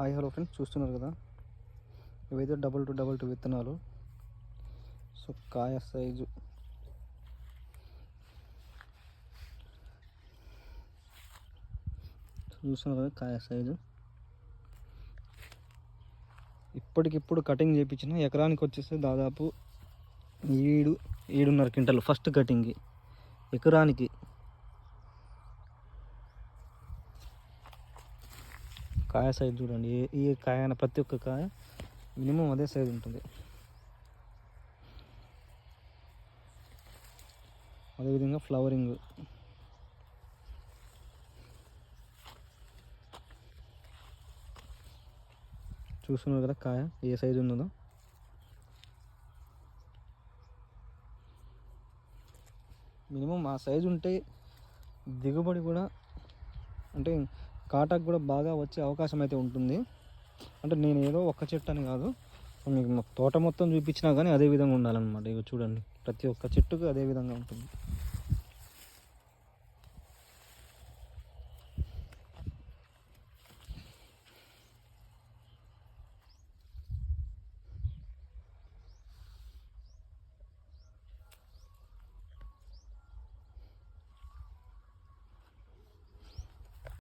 Hi hello friends చూస్తున్నారు కదా? ఇవైతే డబల్ టూ డబల్ టూ విత్తనాలు. సో కాయ సైజు. చూస్తున్నారు కదా కాయ సైజు. ఇప్పటికిప్పుడు కటింగ్ చేయించిన ఎకరానికి వచ్చేసి దాదాపు ఏడు ఏడున్నర క్వింటల్ ఫస్ట్ కటింగ్కి ఎకరానికి కాయ సైజ్ చూడండి. ఈ కాయ ప్రతి ఒక్క కాయ మినిమం అదే సైజ్ ఉంటుంది. అదేవిధంగా ఫ్లవరింగ్. చూస్తున్నారు కదా కాయ ఏ సైజు ఉన్నదో. మినిమం ఆ సైజు ఉంటే దిగుబడి కూడా అంటే కాటాకు కూడా బాగా వచ్చే అవకాశం అయితే ఉంటుంది. అంటే నేను ఏదో ఒక్క చెట్టు అని కాదు. మీకు తోట మొత్తం చూపించినా కానీ అదే విధంగా ఉండాలన్నమాట. ఇక చూడండి. ప్రతి ఒక్క చెట్టుకు అదే విధంగా ఉంటుంది.